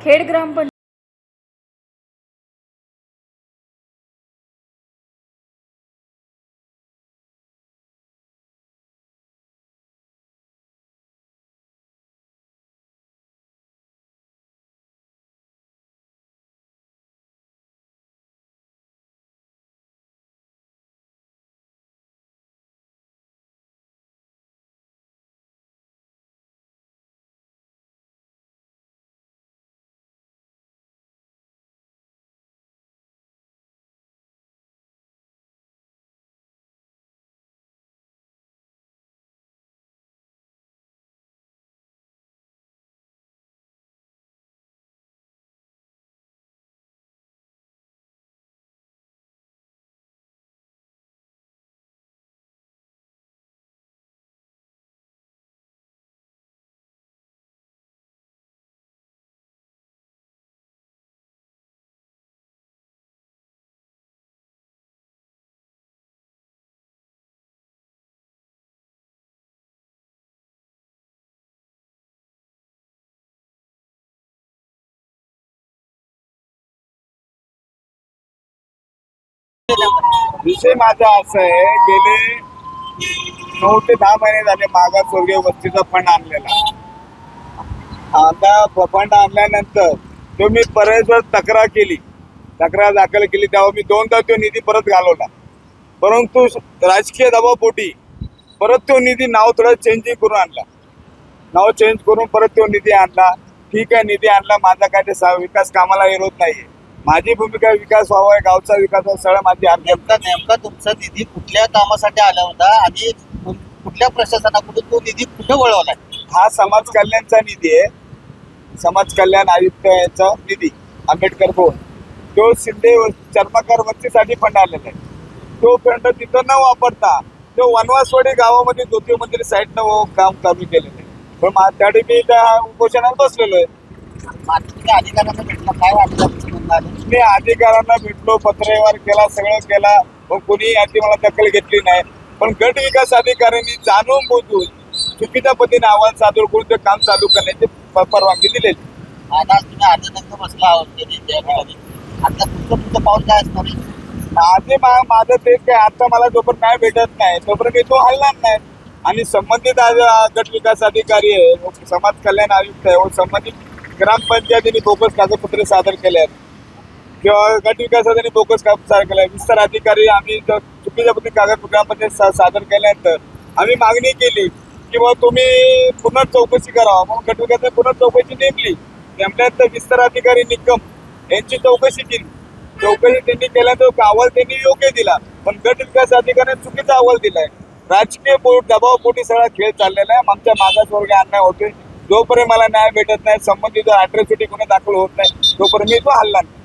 ખેડ ગ્રામ પંચાયત विषय माझा असा आहे गेले नऊ ते दहा महिने झाले मागासवर्गीय वस्तीचा फंड आणलेला. आता फंड आणल्यानंतर तो मी बरेच तक्रार केली. तक्रार दाखल केली तेव्हा मी दोनदा तो निधी परत घालवला. परंतु राजकीय दबावपोटी परत तो निधी नाव थोडं चेंजिंग करून आणला. नाव चेंज करून परत तो निधी आणला. ठीक आहे निधी आणला. माझा काय ते सा- विकास कामाला विरोध नाहीये. माझी भूमिका विकास व्हावा गावचा विकास व्हावा सगळं माझी नेमका नेमका तुमचा निधी कुठल्या कामासाठी आला होता आणि कुठल्या प्रशासनाकडून तो निधी कुठे वळवलाय? हा समाज कल्याणचा निधी आहे. समाज कल्याण आयुक्त यांचा निधी आंबेडकर भवन. तो शिंदे चर्मकार वस्तीसाठी फंड आलेला आहे. तो फंड तिथं न वापरता तो वनवासवाडी गावामध्ये ज्योती मंदिर साईडनं काम चालू केलेलं आहे. पण मा- त्यावेळी मी त्या उपोषणात बसलेलो आहे. अधिकाऱ्यांना भेटला काय आलं? मी अधिकाऱ्यांना भेटलो पत्रव्यवहार केला सगळं केला पण कोणी याची मला दखल घेतली नाही. पण गट विकास अधिकाऱ्यांनी जाणून बुजून चुकीच्या पद्धतीने अहवाल सादर करून ते काम चालू करण्याची परवानगी दिलेली. बसला आहोत आता तुमचं तुमचं पाऊल काय असणार? माझे तेच काय आता मला जोपर्यंत नाही भेटत नाही तोपर्यंत मी तो हलणार नाही. आणि संबंधित आज गट विकास अधिकारी आहे समाज कल्याण आयुक्त आहे व संबंधित ग्रामपंचायतीने बोगस कागदपत्रे सादर केले आहेत. किंवा गट विकासात बोगस काम सादर केले आहे. विस्तार अधिकारी आम्ही चुकीच्या कागदपत्रामध्ये कागद सादर केल्यानंतर आम्ही मागणी केली की तुम्ही पुन्हा चौकशी करावा म्हणून गट विकासाने पुन्हा चौकशी नेमली. नेमल्यानंतर विस्तार अधिकारी निकम यांची चौकशी केली. चौकशी त्यांनी केल्यानंतर अहवाल त्यांनी योग्य दिला. पण गट विकास अधिकाऱ्याने चुकीचा अहवाल दिलाय. राजकीय बोर्ड दबावपोटी सगळा खेळ चाललेला आहे. आमच्या मागासवर्गीय अन्याय होते जोपर्यंत मला न्याय भेटत नाही संबंधित अॅट्रॉसिटी गुन्हे दाखल होत नाही तोपर्यंत मी तो हल्ला नाही